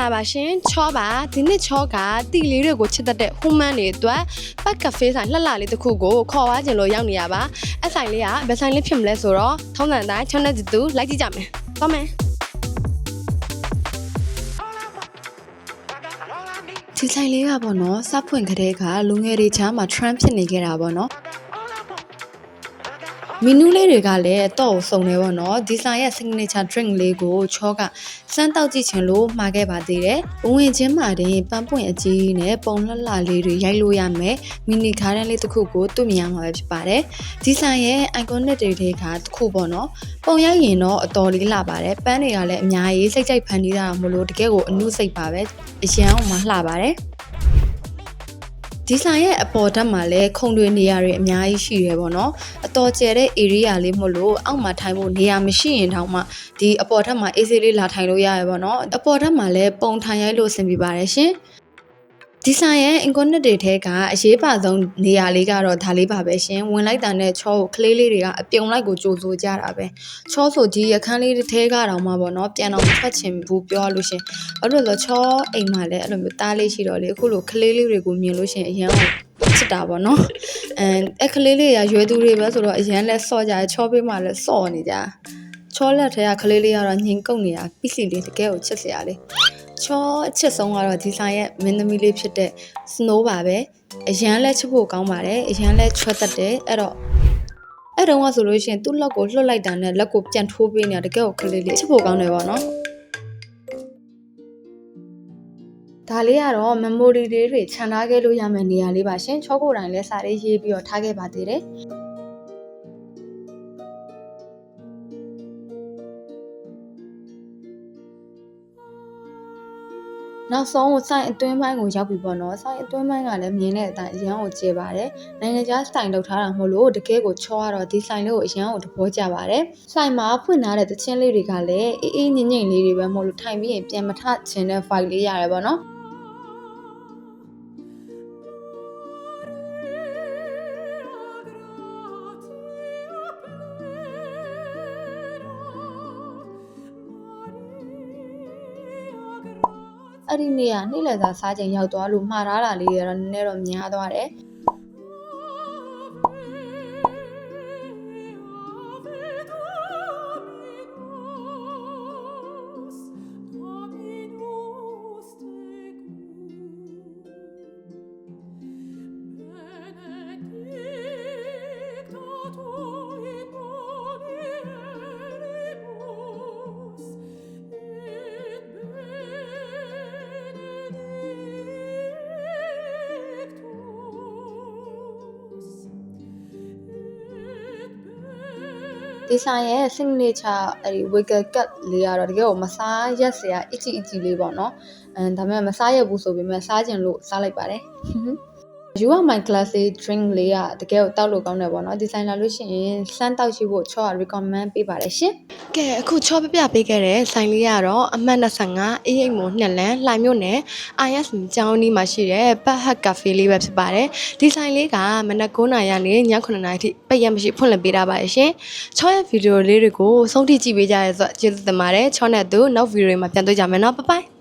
လာပါရှင်ချောပါဒီနေ့ချောကတီလေးတွေကိုချစ်တတ်တဲ့ဟူမန်တွေအတွက်ပတ်ကဖေးဆိုင်လှလှလေးတစ်ခုကိုခေါ်သွားခြင်းလို့ရောက်နေရပါအဆိုင်လေးကဘယ်ဆိုင်လေးဖြစ်မလဲဆိုတော့ထုံးစံတိုင်းချောနဲ့တူလိုက်ကြည့်ကြမယ်သွားမယ်ဒီဆိုင်လေးကပေါ့နော်စဖွင့်ကလေးကလူငယ်တွေချားမှာ trend ဖြစ်နေခဲ့တာပေါ့နော် မီနူးလေးတွေကလည်းတော့စုံနေပေါ့နော်ဒီဆိုင်ရဲ့ signature drink လေးကိုချောကစမ်းတောက်ကြည့်ချင်လို့မှာခဲ့ပါသေးတယ်။ဝင်ဝင်ချင်းမှာတင်ပန်းပွင့်အကြီးနဲ့ပုံလှလှလေးတွေရိုက်လို့ရမယ်မီနီကားတန်းလေးတစ်ခုကိုတွေ့မြင်ရမှာပဲဖြစ်ပါတယ်။ဒီဆိုင်ရဲ့ iconic တွေတွေကတစ်ခုပေါ့နော်။ပုံရိုက်ရင်တော့အတော်လေးလှပါတယ်။ပန်းတွေကလည်းအများကြီးစိတ်ကြိုက်ဖန်တီးတာမို့လို့တကယ်ကိုအနုစိတ်ပါပဲ။အရန်အောင်မှလှပါတယ်။ ဒီဆိုင်ရဲ့အပေါ်ဓာတ်မှာလည်းခုံတွေနေရာတွေအများကြီးရှိရဲပေါ့နော်အတော်ကျယ်တဲ့ area လေးမို့လို့အောက်မှာထိုင်ဖို့နေရာမရှိရင်တောင်မှဒီအပေါ်ဓာတ်မှာအေးဆေးလေးလာထိုင်လို့ရရပေါ့နော်အပေါ်ဓာတ်မှာလည်းပုံထိုင်ရိုက်လို့အဆင်ပြေပါတယ်ရှင် ဒီဆိုင်ရဲ့ internet တွေထဲကအရေးပါဆုံးနေရာလေးကတော့ဒါလေးပါပဲရှင်ဝင်လိုက်တာနဲ့ချောကိုကလေးလေးတွေကအပြုံလိုက်ကိုကြိုဆိုကြတာပဲချောဆိုကြီးရခန်းလေးတစ်ထဲကတောင်မှပေါ့နော်ပြန်တော့ထွက်ချင်ဘူးပြောလို့ရှင်ဘာလို့လဲဆိုတော့ချောအိမ်မှာလည်းအဲ့လိုမျိုးတားလေးရှိတော့လေအခုလိုကလေးလေးတွေကိုမြင်လို့ရှင်အရန်ကိုချစ်တာပေါ့နော်အဲအဲ့ကလေးလေးကရွယ်သူတွေပဲဆိုတော့အရန်လဲစော့ကြတယ်ချောပေးမှလည်းစော့နေကြချောလက်ထဲကကလေးလေးကတော့ညင်ကုတ်နေတာပိစီလေးတကယ်ကိုချစ်စရာလေး ချောအချစ်ဆုံးကတော့ဒီဆိုင်ရဲ့မင်းသမီးလေးဖြစ်တဲ့ Snow ပါပဲအရန်လဲချစ်ဖို့ကောင်းပါတယ်အရန်လဲချွတ်တတ်တယ်အဲ့တော့အဲ့တုန်းကဆိုလို့ရှိရင်သူ့လက်ကိုလွှတ်လိုက်တာနဲ့လက်ကိုပြန်ထိုးပေးနေတာတကယ်ကိုကလေးလေးချစ်ဖို့ကောင်းတယ်ပေါ့နော်ဒါလေးကတော့ memory လေးတွေခြံထားခဲ့လို့ရမယ့်နေရာလေးပါရှင်ချောကိုတိုင်းလဲစာလေးရေးပြီးတော့ထားခဲ့ပါသေးတယ် နောက်ဆုံးစိုင်အတွင်းပိုင်းကိုရောက်ပြီပေါ့နော်စိုင်အတွင်းပိုင်းကလည်းမြင်တဲ့အတိုင်းအရန်ကိုကျေပါတယ်နိုင်ငံခြားစတိုင်လောက်ထားတာမို့လို့တကယ်ကိုချောရတော့ဒီဆိုင်လေးကိုအရန်ကိုသဘောကျပါတယ်ဆိုင်မှာဖွင့်ထားတဲ့သချင်းလေးတွေကလည်းအေးအေးငိမ့်ငိမ့်လေးတွေပဲမို့လို့ထိုင်ပြီးရင်ပြန်မထချင်တဲ့ file လေးရတယ်ပေါ့နော် အဲ့ဒီနေ့ကနေ့လည်စာစားချိန်ရောက်သွားလို့မှားထားတာလေးတွေကတော့နည်းနည်းတော့များသွားတယ် ဒီဆိုင်ရဲ့ signature အဲ့ဒီ wiggle cut လေးကတော့တကယ်ကိုမစားရက်စရာအချီအချီလေးပေါ့နော်အဲဒါပေမဲ့မစားရဘူးဆိုပေမဲ့စားကျင်လို့စားလိုက်ပါတယ် You are my classic drink လေးကတကယ်ကိုတောက်လို့ကောင်းတယ်ပေါ့နော်ဒီဆိုင်လာလို့ရှိရင်စမ်းတောက်ရှိဖို့ချောက recommend ပေးပါတယ်ရှင်ကဲအခုချောပြပြပေးခဲ့တဲ့ဆိုင်လေးကတော့အမှတ်25အေးအိမ်မုံနှစ်လန်းလှိုင်မြို့နယ် IS ကျောင်းနီးမှာရှိတဲ့ပတ်ဟတ်ကာဖေးလေးပဲဖြစ်ပါတယ်ဒီဆိုင်လေးကမနက်9:00နာရီကနေည9:00နာရီထိပိတ်ရမရှိဖွင့်လှစ်ပေးတာပါရှင်ချောရဲ့ဗီဒီယိုလေးတွေကိုဆုံးထိကြည့်ပေးကြရဲဆိုတော့ကျေးဇူးတင်ပါတယ်ချောနဲ့သူနောက်ဗီဒီယိုတွေမှာပြန်တွေ့ကြမယ်နော်ဘိုင်ဘိုင်